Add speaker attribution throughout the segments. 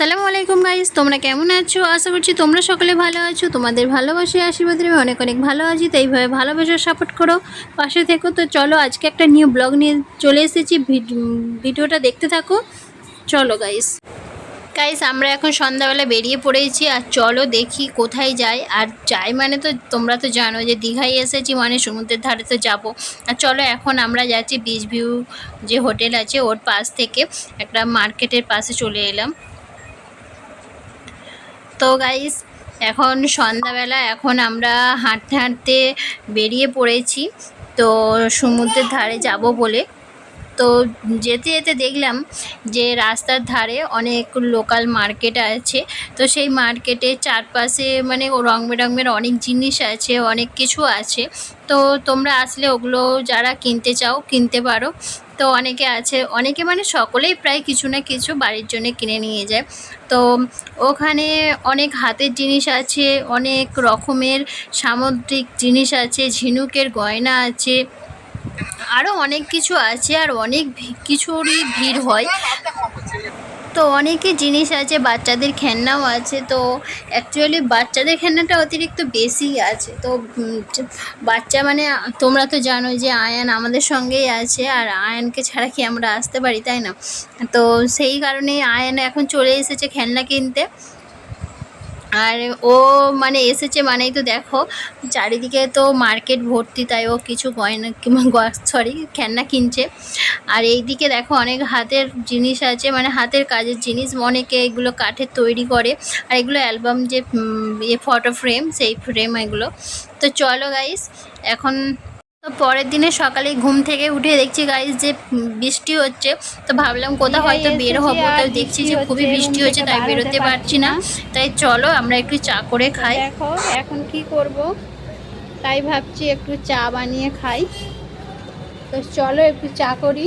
Speaker 1: আসসালামু আলাইকুম গাইস তোমরা কেমন আছো? আশা করছি তোমরা সকলে ভালো আছো। তোমাদের ভালোবাসে, আশীর্বাদের আমি অনেক অনেক ভালো আছি তো এইভাবে ভালোবাসা সাপোর্ট করো। পাশে থেকো। তো চলো, আজকে একটা নিউ ব্লগ নিয়ে চলে এসেছি। ভিড- ভিডিওটা দেখতে থাকো। চলো গাইস গাইস আমরা এখন সন্ধ্যাবেলা বেরিয়ে পড়েছি আর চলো দেখি কোথায় যাই। আর যাই মানে তো তোমরা তো জানো যে দীঘায় এসেছি মানে সমুদ্রের ধারে তো যাব। আর চলো, এখন আমরা যাচ্ছি বিচ ভিউ যে হোটেল আছে, ওর পাশ থেকে একটা মার্কেটের পাশে চলে এলাম। তো গাইস এখন সন্ধ্যাবেলা, এখন আমরা হাঁটতে হাঁটতে বেরিয়ে পড়েছি। তো সমুদ্রের ধারে যাব বলে। তো যেতে যেতে দেখলাম যে রাস্তার ধারে অনেক লোকাল মার্কেট আছে। তো সেই মার্কেটের চারপাশে মানে রং বেরঙের অনেক জিনিস আছে, অনেক কিছু আছে। তো তোমরা আসলে ওগুলো যারা কিনতে চাও, কিনতে পারো। তো অনেকে আছে, অনেকে মানে সকলেই প্রায় কিছু না কিছু বাড়ির জন্য কিনে নিয়ে যায়। তো ওখানে অনেক হাতের জিনিস আছে, অনেক রকমের সামুদ্রিক জিনিস আছে, ঝিনুকের গয়না আছে আরও অনেক কিছু আছে আর অনেক কিছুরই ভিড় হয়। তো অনেকই জিনিস আছে, বাচ্চাদের খেলনাও আছে। তো অ্যাকচুয়ালি বাচ্চাদের খেলনাটা অতিরিক্ত বেশি আছে। তো বাচ্চা মানে তোমরা তো জানো যে আয়ান আমাদের সঙ্গেই আছে আর আয়ানকে ছাড়া কি আমরা আসতে পারি, তাই না? তো সেই কারণে আয়ান এখন চলে এসেছে খেলনা কিনতে। আর ও মানে এসেছে মানেই তো দেখো, চারিদিকে তো মার্কেট ভর্তি, তাই ও কিছু গয়না সরি খেলনা কিনছে। আর এই দিকে দেখো অনেক হাতের জিনিস আছে মানে হাতের কাজের জিনিস, অনেকে এগুলো কাঠের তৈরি করে। আর এগুলো অ্যালবাম যে ফটো ফ্রেম, সেই ফ্রেম এগুলো। তো চলো গাইস এখন তো পরের দিনে সকালে ঘুম থেকে উঠে দেখছি গাইস যে বৃষ্টি হচ্ছে তো ভাবলাম কোথাও হয়তো বের হব তো দেখছি যে খুবই বৃষ্টি হচ্ছে তাই বেরোতে পারছি না। তাই চলো আমরা একটু চা করে খাই। দেখো এখন কি করব? তাই ভাবছি একটু চা বানিয়ে খাই। তো চলো একটু চা করি।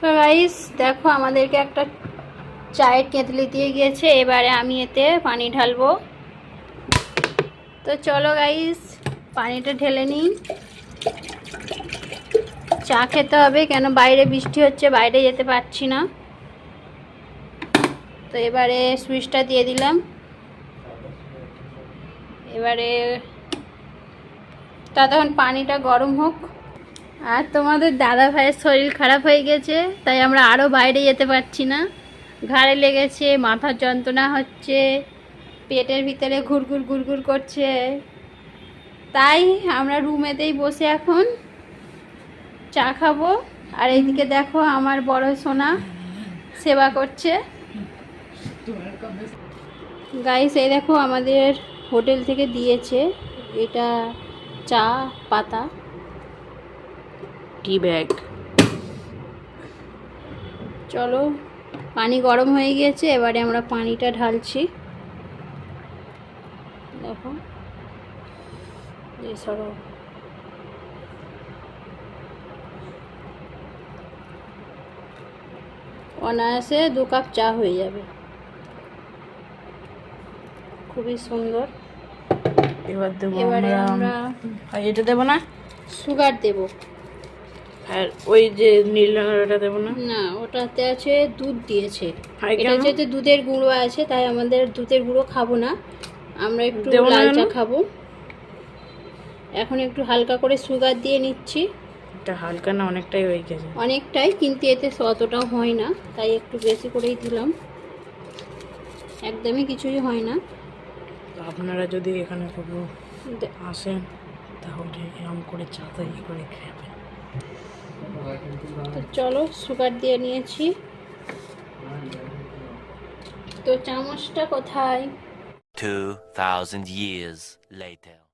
Speaker 1: তো গাইস দেখো আমাদেরকে একটা চায়ের কেতলি দিয়ে গিয়েছে এবারে আমি এতে পানি ঢালবো। তো চলো গাইস পানিটা ঢেলে নিই। চা খেতে হবে কেন বাইরে বৃষ্টি হচ্ছে, বাইরে যেতে পারছি না। তো এবারে সুইচটা দিয়ে দিলাম। এবারে ততক্ষণ পানিটা গরম হোক। আর তোমাদের দাদা ভাইয়ের শরীর খারাপ হয়ে গেছে, তাই আমরা আরও বাইরে যেতে পারছি না। ঘাড়ে লেগেছে, মাথার যন্ত্রণা হচ্ছে, পেটের ভিতরে ঘুরঘুর ঘুরঘুর করছে। তাই আমরা রুমেতেই বসে এখন চা খাব। আর এইদিকে দেখো আমার বড় সোনা সেবা করছে। গাইস এই দেখো আমাদের হোটেল থেকে দিয়েছে এটা চা পাতা।
Speaker 2: Tea bag.
Speaker 1: চলো পানি গরম হয়ে গিয়েছে এবারে আমরা পানিটা ঢালছি দেখো এই সরো অনায়াসে দু কাপ চা হয়ে যাবে। খুবই সুন্দর।
Speaker 2: এবার দেবো
Speaker 1: এবারে
Speaker 2: আমরা এটা দেবো না?
Speaker 1: সুগার দেবো।
Speaker 2: আর ওই যে নীল রঙের ওটা দেবো না?
Speaker 1: না ওটাতে আছে দুধ দিয়েছে। এটা যেহেতু দুধের গুঁড়ো আছে তাই আমাদের দুধের গুঁড়ো খাব না। আমরা একটু লাল চা খাব। এখন একটু হালকা করে সুগার দিয়ে নিচ্ছি।
Speaker 2: এটা হালকা না অনেকটাই হয়ে গেছে?
Speaker 1: অনেকটাই কিন্তু এতে অতটাও হয় না তাই একটু বেশি করেই দিলাম। একদমই কিছুই হয় না।
Speaker 2: আপনারা যদি এখানে খুব
Speaker 1: দে-
Speaker 2: আসেন তাহলে এরকম করে চা তৈরি করে খাবেন।
Speaker 1: তো চলো সুগার দিয়ে নিয়েছি। তো চামচটা কোথায়?
Speaker 3: 2,000 years later.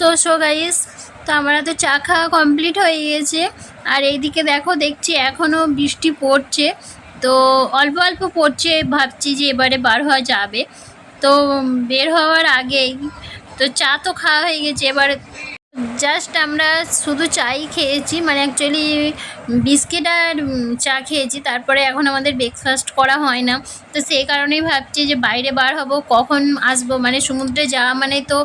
Speaker 1: তো সো গাইস তো আমরা তো চা খাওয়া কমপ্লিট হয়ে গেছে। আর এইদিকে দেখো, দেখছি এখনও বৃষ্টি পড়ছে। তো অল্প অল্প পড়ছে, ভাবছি যে এবারে বার হওয়া যাবে। তো বের হওয়ার আগেই, তো চা তো খাওয়া হয়ে গেছে। এবার জাস্ট আমরা শুধু চাই খেয়েছি মানে অ্যাকচুয়ালি বিস্কিট আর চা খেয়েছি। তারপরে এখন আমাদের ব্রেকফাস্ট করা হয় না। তো সেই কারণেই ভাবছি যে বাইরে বার হব, কখন আসব? মানে সমুদ্রে যাওয়া মানে তো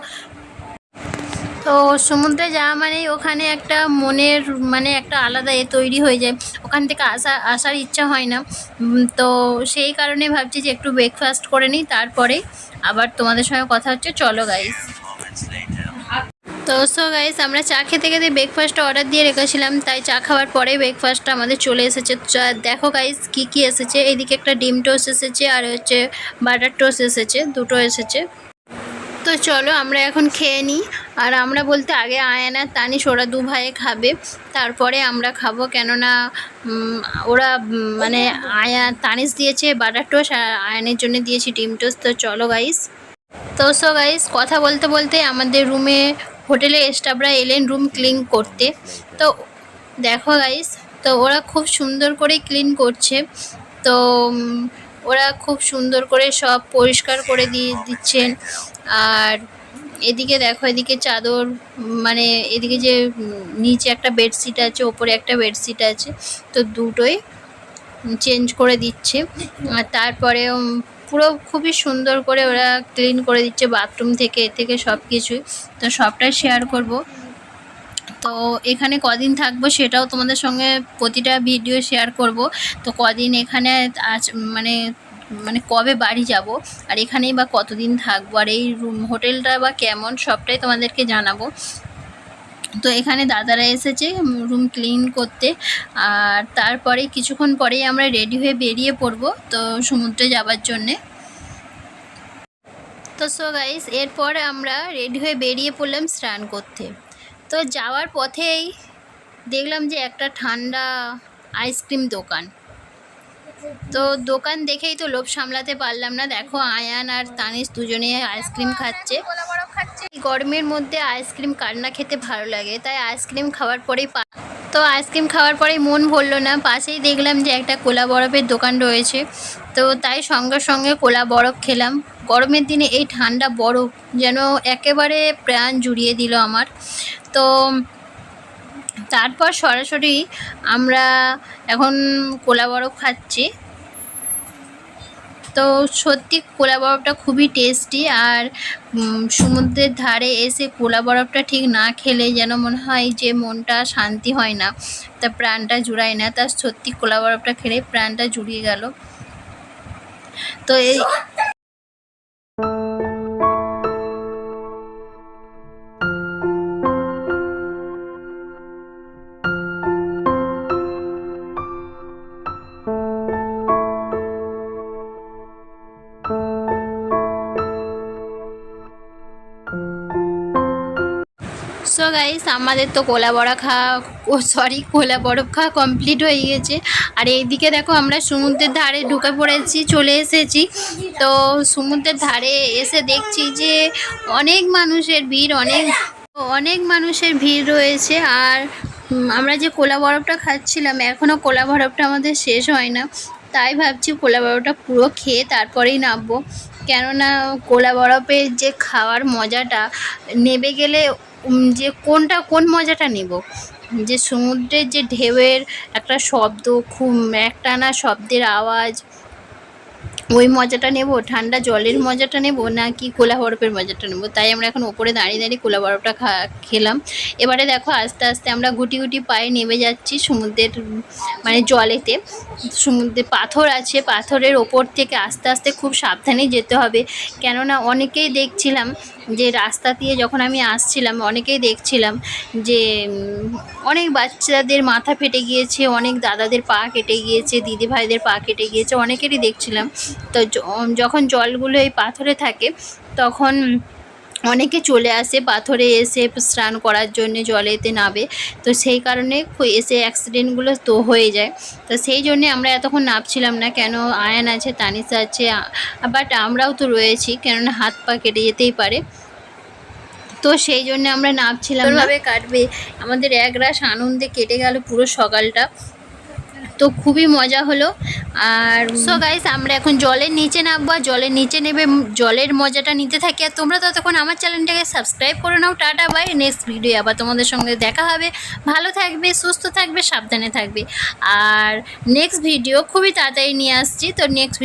Speaker 1: তো সমুদ্রে যাওয়া মানেই ওখানে একটা মনের মানে একটা আলাদা এ তৈরি হয়ে যায়। ওখান থেকে আসা, আসার ইচ্ছা হয় না। তো সেই কারণে ভাবছি যে একটু ব্রেকফাস্ট করে নিই, তারপরে আবার তোমাদের সঙ্গে কথা হচ্ছে। চলো গাইস তো সো গাইস আমরা চা খেতে খেতে ব্রেকফাস্ট অর্ডার দিয়ে রেখেছিলাম, তাই চা খাওয়ার পরে ব্রেকফাস্টটা আমাদের চলে এসেছে। দেখো গাইস কি কি এসেছে। এইদিকে একটা ডিম টোস্ট এসেছে, আর হচ্ছে বাটার টোস্ট এসেছে, দুটো এসেছে। তো চলো আমরা এখন খেয়ে নিই। আর আমরা বলতে আগে আয়ানা তানিশ, ওরা দু ভাইয়ে খাবে। তারপরে আমরা খাব কেননা ওরা মানে আয়া তানিশ দিয়েছে, বাটার টোস্ট আর আয়নের জন্য দিয়েছি ডিম টোস্ট। তো চলো গাইস তো সো গাইস কথা বলতে বলতে আমাদের রুমে হোটেলে স্টাফরা এলেন রুম ক্লিন করতে। তো দেখো গাইস তো ওরা খুব সুন্দর করে ক্লিন করছে। তো ওরা খুব সুন্দর করে সব পরিষ্কার করে দিয়ে দিচ্ছেন। আর এদিকে দেখো, এদিকে চাদর মানে এদিকে যে নিচে একটা বেডশিট আছে, ওপরে একটা বেডশিট আছে, তো দুটোই চেঞ্জ করে দিচ্ছে। আর তারপরে পুরো খুবই সুন্দর করে ওরা ক্লিন করে দিচ্ছে বাথরুম থেকে, এ থেকে সব কিছুই। তো সবটাই শেয়ার করব। তো এখানে কদিন থাকব সেটাও তোমাদের সঙ্গে প্রতিটা ভিডিও শেয়ার করব। তো কদিন এখানে আজ মানে মানে কবে বাড়ি যাব আর এখানেই বা কতদিন থাকব আর এই রুম হোটেলটা বা কেমন সবটাই তোমাদেরকে জানাব। তো এখানে দাদারা এসেছে রুম ক্লিন করতে আর তারপরে কিছুক্ষণ পরেই আমরা রেডি হয়ে বেরিয়ে পড়ব তো সমুদ্রে যাবার জন্যে। তো সো গাইস এরপর আমরা রেডি হয়ে বেরিয়ে পড়লাম স্নান করতে। তো যাওয়ার পথেই দেখলাম যে একটা ঠান্ডা আইসক্রিম দোকান। তো দোকান দেখেই তো লোভ সামলাতে পারলাম না। দেখো আয়ান আর তানিশ দুজনে আইসক্রিম খাচ্ছে। গরমের মধ্যে আইসক্রিম কার না খেতে ভালো লাগে? তাই আইসক্রিম খাওয়ার পরেই তো আইসক্রিম খাওয়ার পরেই মন ভরলো না। পাশেই দেখলাম যে একটা কোলা বরফের দোকান রয়েছে। তো তাই সঙ্গে সঙ্গে কোলা বরফ খেলাম। গরমের দিনে এই ঠান্ডা বরফ যেন একেবারে প্রাণ জুড়িয়ে দিল আমার। তো তারপর সরাসরি আমরা এখন কোলা বরফ খাচ্ছি। তো সত্যি কোলা বরফটা খুবই টেস্টি আর সমুদ্রের ধারে এসে কোলা বরফটা ঠিক না খেলে যেন মনে হয় যে মনটা শান্তি হয় না, তা প্রাণটা জুড়ায় না, তা সত্যি কোলা বরফটা খেলে প্রাণটা জুড়িয়ে গেল। তো এই সো গাইস আমাদের তো কোলা বড়া খাওয়া, ও সরি কোলা বরফ খাওয়া কমপ্লিট হয়ে গেছে। আর এইদিকে দেখো আমরা সমুদ্রের ধারে ঢুকে পড়েছি, চলে এসেছি। তো সমুদ্রের ধারে এসে দেখছি যে অনেক মানুষের ভিড়, অনেক অনেক মানুষের ভিড় রয়েছে। আর আমরা যে কোলা বরফটা খাচ্ছিলাম এখনও কোলা বরফটা আমাদের শেষ হয় না। তাই ভাবছি কোলা বরফটা পুরো খেয়ে তারপরেই নামবো। কেননা কোলা বরফের যে খাওয়ার মজাটা, নেবে গেলে যে কোনটা, কোন মজাটা নেব? যে সমুদ্রের যে ঢেউয়ের একটা শব্দ, খুব একটানা শব্দের আওয়াজ ওই মজাটা নেব, ঠান্ডা জলের মজাটা নেব না কি কোলা বরফের মজাটা নেব? তাই আমরা এখন ওপরে দাঁড়িয়ে দাঁড়িয়ে কোলা বরফটা খেলাম। এবারে দেখো, আস্তে আস্তে আমরা গুটি গুটি পায়ে নেমে যাচ্ছি সমুদ্রের মানে জলেতে। সমুদ্রে পাথর আছে, পাথরের ওপর থেকে আস্তে আস্তে খুব সাবধানে যেতে হবে। কেননা অনেকেই দেখছিলাম যে রাস্তা দিয়ে যখন আমি আসছিলাম, অনেকেই দেখছিলাম যে অনেক বাচ্চাদের মাথা ফেটে গিয়েছে, অনেক দাদাদের পা কেটে গিয়েছে দিদি ভাইদের পা কেটে গিয়েছে, অনেকেরই দেখছিলাম তো যখন জলগুলো এই পাথরে থাকে, তখন অনেকে চলে আসে পাথরে এসে স্নান করার জন্য জলেতে নাবে। তো সেই কারণে এসে অ্যাক্সিডেন্টগুলো তো হয়ে যায়। তো সেই জন্যে আমরা এতক্ষণ নামছিলাম না, কেন আয়ান আছে তানিশা আছে বাট আমরাও তো রয়েছি, কেননা হাত পা কেটে যেতেই পারে। তো সেই জন্য আমরা নামছিলাম ভাবে কাটবে। আমাদের এক রাশ আনন্দে কেটে গেল পুরো সকালটা। তো খুবই মজা হলো। আর সো গাইস আমরা এখন জলের নিচে নামবো আর জলের নিচে নেবে জলের মজাটা নিতে থাকি। আর তোমরা ততক্ষণ আমার চ্যানেলটাকে সাবস্ক্রাইব করে নাও। Tata, bye. নেক্সট ভিডিও আবার তোমাদের সঙ্গে দেখা হবে। ভালো থাকবে, সুস্থ থাকবে, সাবধানে থাকবে। আর নেক্সট ভিডিও খুবই তাড়াতাড়ি নিয়ে আসছি। তো নেক্সট